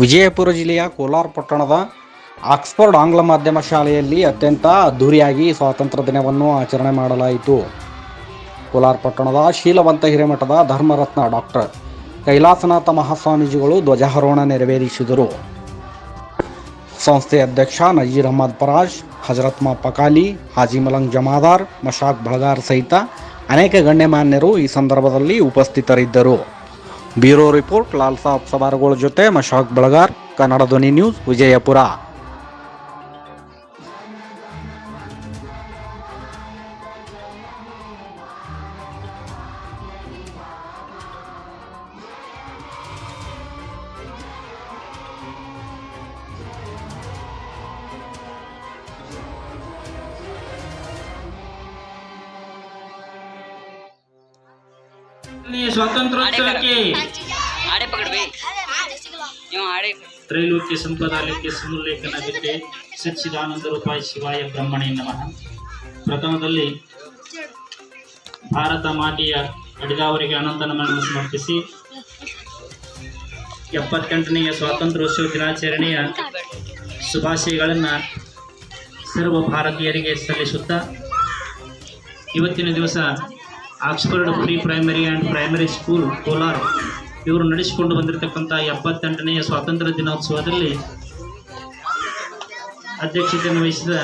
ವಿಜಯಪುರ ಜಿಲ್ಲೆಯ ಕೋಲಾರ ಪಟ್ಟಣದ ಆಕ್ಸ್ಫರ್ಡ್ ಆಂಗ್ಲ ಮಾಧ್ಯಮ ಶಾಲೆಯಲ್ಲಿ ಅತ್ಯಂತ ಅದ್ಧೂರಿಯಾಗಿ ಸ್ವಾತಂತ್ರ್ಯ ದಿನವನ್ನು ಆಚರಣೆ ಮಾಡಲಾಯಿತು. ಕೋಲಾರ ಪಟ್ಟಣದ ಶೀಲವಂತ ಹಿರೇಮಠದ ಧರ್ಮರತ್ನ ಡಾಕ್ಟರ್ ಕೈಲಾಸನಾಥ ಮಹಾಸ್ವಾಮೀಜಿಗಳು ಧ್ವಜಾರೋಹಣ ನೆರವೇರಿಸಿದರು. ಸಂಸ್ಥೆ ಅಧ್ಯಕ್ಷ ನಜೀರ್ ಅಹಮದ್ ಪರಾಜ್, ಹಜರತ್ ಮಾ ಪಕಾಲಿ, ಹಾಜಿ ಮಲಂಗ್ ಜಮಾದಾರ್, ಮಶಾಕ್ ಬಳಗಾರ್ ಸಹಿತ ಅನೇಕ ಗಣ್ಯಮಾನ್ಯರು ಈ ಸಂದರ್ಭದಲ್ಲಿ ಉಪಸ್ಥಿತರಿದ್ದರು. ಬ್ಯೂರೋ ರಿಪೋರ್ಟ್ ಲಾಲ್ ಸಾಬ್ ಸವಾರಗಳ ಜೊತೆ ಮಶಾಕ್ ಬಳಗಾರ್ ಕನ್ನಡ ಧ್ವನಿ ನ್ಯೂಸ್ ವಿಜಯಪುರ. ಸ್ವಾತಂತ್ರ್ಯೋತ್ಸವಕ್ಕೆ ಆಡೆ ಪಕಡ್ ಬೈ ನೀವು ಆಡೆ. ತ್ರೈಲೋಕ್ಯ ಸಂಪದಾಲಕ್ಕೆ ಸಮುಲ್ಲೇಖನ ಬಿದ್ದೆ ಸಚ್ಚಿದಾನಂದ ರೂಪಾಯಿ ಶಿವಾಯ ಬ್ರಹ್ಮಣೇ ನಮಃ. ಪ್ರಥಮದಲ್ಲಿ ಭಾರತ ಮಾತೆಯ ಅಡಿದಾವರಿಗೆ ಅನಂತ ನಮನ ಸಮರ್ಪಿಸಿ ಎಪ್ಪತ್ತೆಂಟನೆಯ ಸ್ವಾತಂತ್ರ್ಯೋತ್ಸವ ದಿನಾಚರಣೆಯ ಶುಭಾಶಯಗಳನ್ನು ಸರ್ವ ಭಾರತೀಯರಿಗೆ ಸಲ್ಲಿಸುತ್ತಾ ಇವತ್ತಿನ ದಿವಸ Oxford pre primary and primary school Kolar. ಇವರು ನಡೆಸಿಕೊಂಡು ಬಂದಿರತಕ್ಕಂಥ ಎಪ್ಪತ್ತೆಂಟನೆಯ ಸ್ವಾತಂತ್ರ್ಯ ದಿನೋತ್ಸವದಲ್ಲಿ ಅಧ್ಯಕ್ಷತೆಯನ್ನು ವಹಿಸಿದ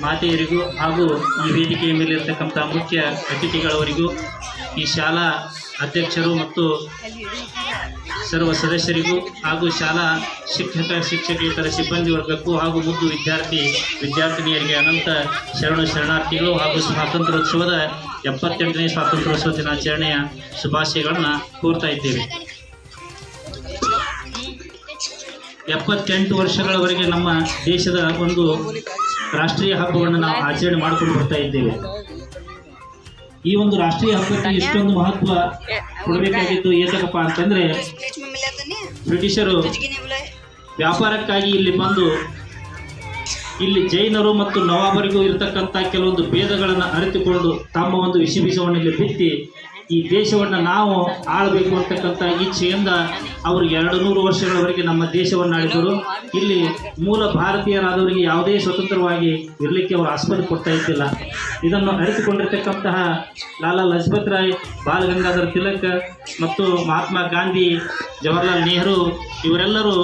ಮಾತೆಯರಿಗೂ ಹಾಗೂ ಈ ವೇದಿಕೆಯ ಮೇಲೆ ಇರತಕ್ಕಂಥ ಮುಖ್ಯ ಅತಿಥಿಗಳವರಿಗೂ ಈ ಶಾಲಾ ಅಧ್ಯಕ್ಷರು ಮತ್ತು ಸರ್ವ ಸದಸ್ಯರಿಗೂ ಹಾಗೂ ಶಾಲಾ ಶಿಕ್ಷಕ, ಶಿಕ್ಷಕೇತರ ಸಿಬ್ಬಂದಿ ವರ್ಗಕ್ಕೂ ಹಾಗೂ ಮುದ್ದು ವಿದ್ಯಾರ್ಥಿ ವಿದ್ಯಾರ್ಥಿನಿಯರಿಗೆ ಅನಂತ ಶರಣ ಶರಣಾರ್ಥಿಗಳು ಹಾಗೂ ಸ್ವಾತಂತ್ರ್ಯೋತ್ಸವದ ಎಪ್ಪತ್ತೆಂಟನೇ ಸ್ವಾತಂತ್ರ್ಯೋತ್ಸವ ದಿನಾಚರಣೆಯ ಶುಭಾಶಯಗಳನ್ನು ಕೋರ್ತಾ ಇದ್ದೇವೆ. ಎಪ್ಪತ್ತೆಂಟು ವರ್ಷಗಳವರೆಗೆ ನಮ್ಮ ದೇಶದ ಒಂದು ರಾಷ್ಟ್ರೀಯ ಹಬ್ಬವನ್ನು ನಾವು ಆಚರಣೆ ಮಾಡಿಕೊಂಡು ಬರ್ತಾ ಇದ್ದೇವೆ. ಈ ಒಂದು ರಾಷ್ಟ್ರೀಯ ಹಬ್ಬಕ್ಕೆ ಇಷ್ಟೊಂದು ಮಹತ್ವ ಕೊಡಬೇಕಾಗಿತ್ತು ಏತಕಪ್ಪ ಅಂತಂದ್ರೆ ಬ್ರಿಟಿಷರು ವ್ಯಾಪಾರಕ್ಕಾಗಿ ಇಲ್ಲಿ ಬಂದು ಇಲ್ಲಿ ಜೈನರು ಮತ್ತು ನವಾಬರಿಗೂ ಇರತಕ್ಕಂಥ ಕೆಲವೊಂದು ಭೇದಗಳನ್ನು ಅರಿತುಕೊಂಡು ತಮ್ಮ ಒಂದು ವಿಷಬೀಜವನ್ನು ಇಲ್ಲಿ ಬಿತ್ತಿ ಈ ದೇಶವನ್ನು ನಾವು ಆಳಬೇಕು ಅಂತಕ್ಕಂಥ ಇಚ್ಛೆಯಿಂದ ಅವರು ಎರಡು ನೂರು ವರ್ಷಗಳವರೆಗೆ ನಮ್ಮ ದೇಶವನ್ನು ಆಳಿದರು ಇಲ್ಲಿ ಮೂಲ ಭಾರತೀಯರಾದವರಿಗೆ ಯಾವುದೇ ಸ್ವತಂತ್ರವಾಗಿ ಇರಲಿಕ್ಕೆ ಅವರು ಆಸ್ಪದ ಕೊಡ್ತಾ ಇದ್ದಿಲ್ಲ. ಇದನ್ನು ಅರಿತುಕೊಂಡಿರ್ತಕ್ಕಂತಹ ಲಾಲಾ ಲಜಪತ್ ರಾಯ್, ಬಾಲ ಗಂಗಾಧರ ತಿಲಕ್ ಮತ್ತು ಮಹಾತ್ಮ ಗಾಂಧಿ, ಜವಾಹರ್ಲಾಲ್ ನೆಹರು ಇವರೆಲ್ಲರೂ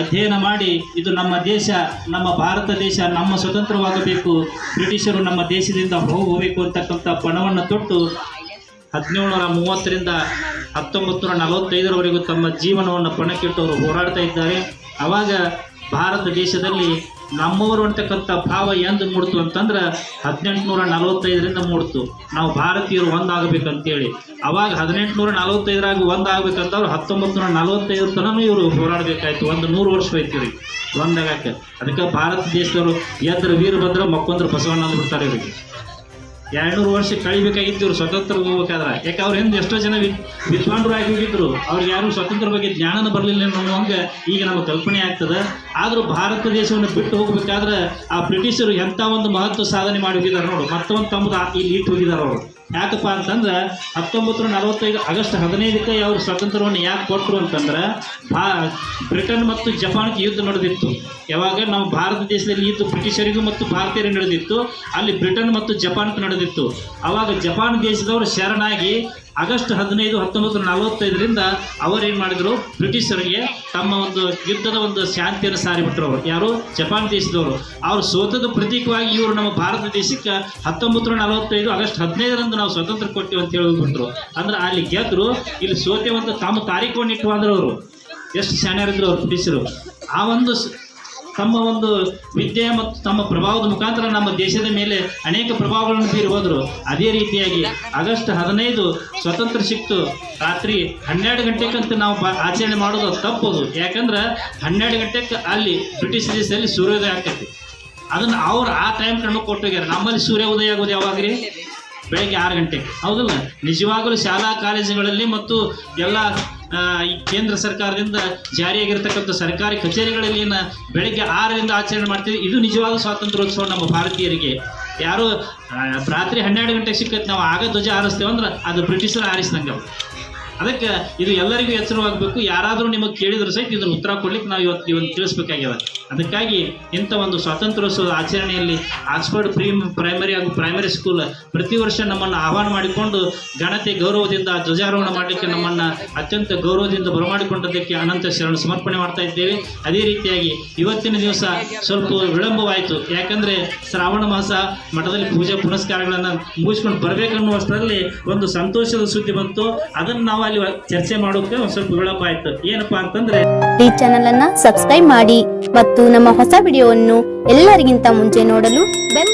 ಅಧ್ಯಯನ ಮಾಡಿ ಇದು ನಮ್ಮ ದೇಶ, ನಮ್ಮ ಭಾರತ ದೇಶ, ನಮ್ಮ ಸ್ವತಂತ್ರವಾಗಬೇಕು. ಬ್ರಿಟಿಷರು ನಮ್ಮ ದೇಶದಿಂದ ಹೋಗಬೇಕು ಅಂತಕ್ಕಂಥ ಪಣವನ್ನು ತೊಟ್ಟು ಹದಿನೇಳುನೂರ ಮೂವತ್ತರಿಂದ ಹತ್ತೊಂಬತ್ತು ನೂರ ನಲವತ್ತೈದರವರೆಗೂ ತಮ್ಮ ಜೀವನವನ್ನು ಪಣಕ್ಕಿಟ್ಟು ಅವರು ಹೋರಾಡ್ತಾ ಇದ್ದಾರೆ. ಆವಾಗ ಭಾರತ ದೇಶದಲ್ಲಿ ನಮ್ಮವರು ಅಂತಕ್ಕಂಥ ಭಾವ ಎಂದು ಮೂಡ್ತು ಅಂತಂದ್ರೆ ಹದಿನೆಂಟುನೂರ ನಲವತ್ತೈದರಿಂದ ಮೂಡ್ತು. ನಾವು ಭಾರತೀಯರು ಒಂದಾಗಬೇಕಂತೇಳಿ. ಅವಾಗ ಹದಿನೆಂಟುನೂರ ನಲವತ್ತೈದರಾಗ ಒಂದಾಗಬೇಕಂತವ್ರು ಹತ್ತೊಂಬತ್ತು ನೂರ ನಲವತ್ತೈದರ ತನಕ ಇವರು ಹೋರಾಡಬೇಕಾಯ್ತು. ಒಂದು ನೂರು ವರ್ಷ ಹೋಯ್ತು ಇವ್ರಿಗೆ ಒಂದಾಗಕ್ಕೆ. ಅದಕ್ಕೆ ಭಾರತ ದೇಶದವರು ಎದ್ರ ವೀರಭದ್ರ ಮಕ್ಕೊಂದ್ರ ಬಸವಣ್ಣ ಅಂದ್ಬಿಡ್ತಾರೆ ಇವರಿಗೆ. ಎರಡ್ನೂರು ವರ್ಷ ಕಳಿಬೇಕಾಗಿತ್ತು ಇವ್ರು ಸ್ವತಂತ್ರ ಹೋಗ್ಬೇಕಾದ್ರೆ. ಯಾಕೆ ಅವ್ರ ಹಿಂದೆ ಎಷ್ಟೋ ಜನ ವಿದ್ ವಿದ್ವಾಂಡರು ಆಗಿ ಹೋಗಿದ್ರು. ಅವ್ರಿಗೆ ಯಾರು ಸ್ವತಂತ್ರ ಬಗ್ಗೆ ಜ್ಞಾನನ ಬರಲಿಲ್ಲ ಅನ್ನೋ ಹಂಗೆ ಈಗ ನಮಗೆ ಕಲ್ಪನೆ ಆಗ್ತದೆ. ಆದರೂ ಭಾರತ ದೇಶವನ್ನು ಬಿಟ್ಟು ಹೋಗ್ಬೇಕಾದ್ರೆ ಆ ಬ್ರಿಟಿಷರು ಎಂಥ ಒಂದು ಮಹತ್ವ ಸಾಧನೆ ಮಾಡಿ ಹೋಗಿದ್ದಾರೆ ನೋಡು. ಮತ್ತೊಂದು ತಮ್ಮದು ಇಲ್ಲಿ ಇಟ್ಟು ಹೋಗಿದ್ದಾರೆ ಅವರು. ಯಾಕಪ್ಪ ಅಂತಂದ್ರೆ ಹತ್ತೊಂಬತ್ತು ನಲವತ್ತೈದು ಆಗಸ್ಟ್ ಹದಿನೈದಕ್ಕೆ ಅವರು ಸ್ವಾತಂತ್ರ್ಯವನ್ನು ಯಾಕೆ ಕೊಟ್ಟರು ಅಂತಂದ್ರೆ ಭಾ, ಬ್ರಿಟನ್ ಮತ್ತು ಜಪಾನ್ಗೆ ಯುದ್ಧ ನಡೆದಿತ್ತು. ಯಾವಾಗ ನಾವು ಭಾರತ ದೇಶದಲ್ಲಿ ಯುದ್ಧ ಬ್ರಿಟಿಷರಿಗೂ ಮತ್ತು ಭಾರತೀಯರಿಗೆ ನಡೆದಿತ್ತು, ಅಲ್ಲಿ ಬ್ರಿಟನ್ ಮತ್ತು ಜಪಾನ್ಗೆ ನಡೆದಿತ್ತು. ಆವಾಗ ಜಪಾನ್ ದೇಶದವರು ಶರಣಾಗಿ ಆಗಸ್ಟ್ ಹದಿನೈದು, ಹತ್ತೊಂಬತ್ತು ನೂರ ನಲವತ್ತೈದರಿಂದ ಅವರೇನು ಮಾಡಿದರು? ಬ್ರಿಟಿಷರಿಗೆ ತಮ್ಮ ಒಂದು ಯುದ್ಧದ ಒಂದು ಶಾಂತಿಯನ್ನು ಸಾರಿಬಿಟ್ರು ಅವರು. ಯಾರು? ಜಪಾನ್ ದೇಶದವರು. ಅವರು ಸೋತದ ಪ್ರತೀಕವಾಗಿ ಇವರು ನಮ್ಮ ಭಾರತ ದೇಶಕ್ಕೆ ಹತ್ತೊಂಬತ್ತು ನೂರ ನಲವತ್ತೈದು, ಆಗಸ್ಟ್ ಹದಿನೈದರಂದು ನಾವು ಸ್ವತಂತ್ರ ಕೊಟ್ಟಿವಿ ಅಂತ ಹೇಳಿಬಿಟ್ರು ಅಂದ್ರೆ ಅಲ್ಲಿ ಗೆದ್ದರು ಇಲ್ಲಿ ಸೋತೆ ಒಂದು ತಮ್ಮ ತಾರೀಕು ಇಟ್ಟು ಅಂದ್ರೆ ಅವರು. ಎಷ್ಟು ಶಾಣ್ಯರಿದ್ರು ಅವರು ಬ್ರಿಟಿಷರು. ಆ ಒಂದು ತಮ್ಮ ಒಂದು ವಿದ್ಯೆ ಮತ್ತು ತಮ್ಮ ಪ್ರಭಾವದ ಮುಖಾಂತರ ನಮ್ಮ ದೇಶದ ಮೇಲೆ ಅನೇಕ ಪ್ರಭಾವಗಳನ್ನು ಬೀರಿ ಹೋದರು. ಅದೇ ರೀತಿಯಾಗಿ ಆಗಸ್ಟ್ ಹದಿನೈದು ಸ್ವತಂತ್ರ ಸಿಕ್ತು. ರಾತ್ರಿ ಹನ್ನೆರಡು ಗಂಟೆಗಂತ ನಾವು ಆಚರಣೆ ಮಾಡೋದು ತಪ್ಪದು. ಯಾಕಂದ್ರೆ ಹನ್ನೆರಡು ಗಂಟೆಗೆ ಅಲ್ಲಿ ಬ್ರಿಟಿಷ್ ದೇಶದಲ್ಲಿ ಸೂರ್ಯೋದಯ ಆಗ್ತೈತಿ. ಅದನ್ನು ಅವ್ರು ಆ ಟೈಮ್ ಕಣ್ಣು ಕೊಟ್ಟೋಗ್ಯಾರ. ನಮ್ಮಲ್ಲಿ ಸೂರ್ಯ ಉದಯ ಆಗೋದು ಯಾವಾಗ್ರಿ? ಬೆಳಗ್ಗೆ ಆರು ಗಂಟೆಗೆ. ಹೌದಲ್ಲ? ನಿಜವಾಗಲೂ ಶಾಲಾ ಕಾಲೇಜುಗಳಲ್ಲಿ ಮತ್ತು ಎಲ್ಲ ಈ ಕೇಂದ್ರ ಸರ್ಕಾರದಿಂದ ಜಾರಿಯಾಗಿರ್ತಕ್ಕಂಥ ಸರ್ಕಾರಿ ಕಚೇರಿಗಳಲ್ಲಿ ಏನು ಬೆಳಗ್ಗೆ ಆರರಿಂದ ಆಚರಣೆ ಮಾಡ್ತೀವಿ. ಇದು ನಿಜವಾದ ಸ್ವಾತಂತ್ರ್ಯೋತ್ಸವ ನಮ್ಮ ಭಾರತೀಯರಿಗೆ. ಯಾರು ರಾತ್ರಿ ಹನ್ನೆರಡು ಗಂಟೆಗೆ ಸಿಕ್ಕತ್ತೆ ನಾವು ಆಗ ಧ್ವಜ ಆರಿಸ್ತೇವೆ ಅಂದ್ರೆ ಅದು ಬ್ರಿಟಿಷರು ಆರಿಸಿದಂಗೆ ಅದಕ್ಕೆ ಇದು ಎಲ್ಲರಿಗೂ ಎಚ್ಚರವಾಗಬೇಕು. ಯಾರಾದರೂ ನಿಮಗೆ ಕೇಳಿದ್ರೆ ಸಹಿತ ಇದನ್ನು ಉತ್ತರ ಕೊಡ್ಲಿಕ್ಕೆ ನಾವು ಇವತ್ತು ಇವತ್ತು ತಿಳಿಸ್ಬೇಕಾಗ್ಯದ. ಅದಕ್ಕಾಗಿ ಇಂಥ ಒಂದು ಸ್ವಾತಂತ್ರ್ಯೋತ್ಸವದ ಆಚರಣೆಯಲ್ಲಿ ಆಕ್ಸ್ಫರ್ಡ್ ಪ್ರೀ ಪ್ರೈಮರಿ ಹಾಗೂ ಪ್ರೈಮರಿ ಸ್ಕೂಲ್ ಪ್ರತಿ ವರ್ಷ ನಮ್ಮನ್ನು ಆಹ್ವಾನ ಮಾಡಿಕೊಂಡು ಘನತೆ ಗೌರವದಿಂದ ಧ್ವಜಾರೋಹಣ ಮಾಡಲಿಕ್ಕೆ ನಮ್ಮನ್ನು ಅತ್ಯಂತ ಗೌರವದಿಂದ ಬರಮಾಡಿಕೊಂಡದಕ್ಕೆ ಅನಂತ ಶರಣ ಸಮರ್ಪಣೆ ಮಾಡ್ತಾ ಇದ್ದೇವೆ. ಅದೇ ರೀತಿಯಾಗಿ ಇವತ್ತಿನ ದಿವಸ ಸ್ವಲ್ಪ ವಿಳಂಬವಾಯಿತು. ಯಾಕಂದರೆ ಶ್ರಾವಣ ಮಾಸ ಮಠದಲ್ಲಿ ಪೂಜೆ ಪುನಸ್ಕಾರಗಳನ್ನು ಮುಗಿಸ್ಕೊಂಡು ಬರಬೇಕನ್ನುವಷ್ಟರಲ್ಲಿ ಒಂದು ಸಂತೋಷದ ಸುದ್ದಿ ಬಂತು. ಅದನ್ನು ನಾವು ಅಲ್ಲಿ ಚರ್ಚೆ ಮಾಡೋಕೆ ಒಂದು ಸ್ವಲ್ಪ ವಿಳಂಬ ಆಯಿತು. ಏನಪ್ಪಾ ಅಂತಂದ್ರೆ ಈ ಚಾನಲನ್ನು ಸಬ್ಸ್ಕ್ರೈಬ್ ಮಾಡಿ ಮತ್ತು ನಮ್ಮ ಹೊಸ ವಿಡಿಯೋವನ್ನು ಎಲ್ಲರಿಗಿಂತ ಮುಂಚೆ ನೋಡಲು ಬೆಲ್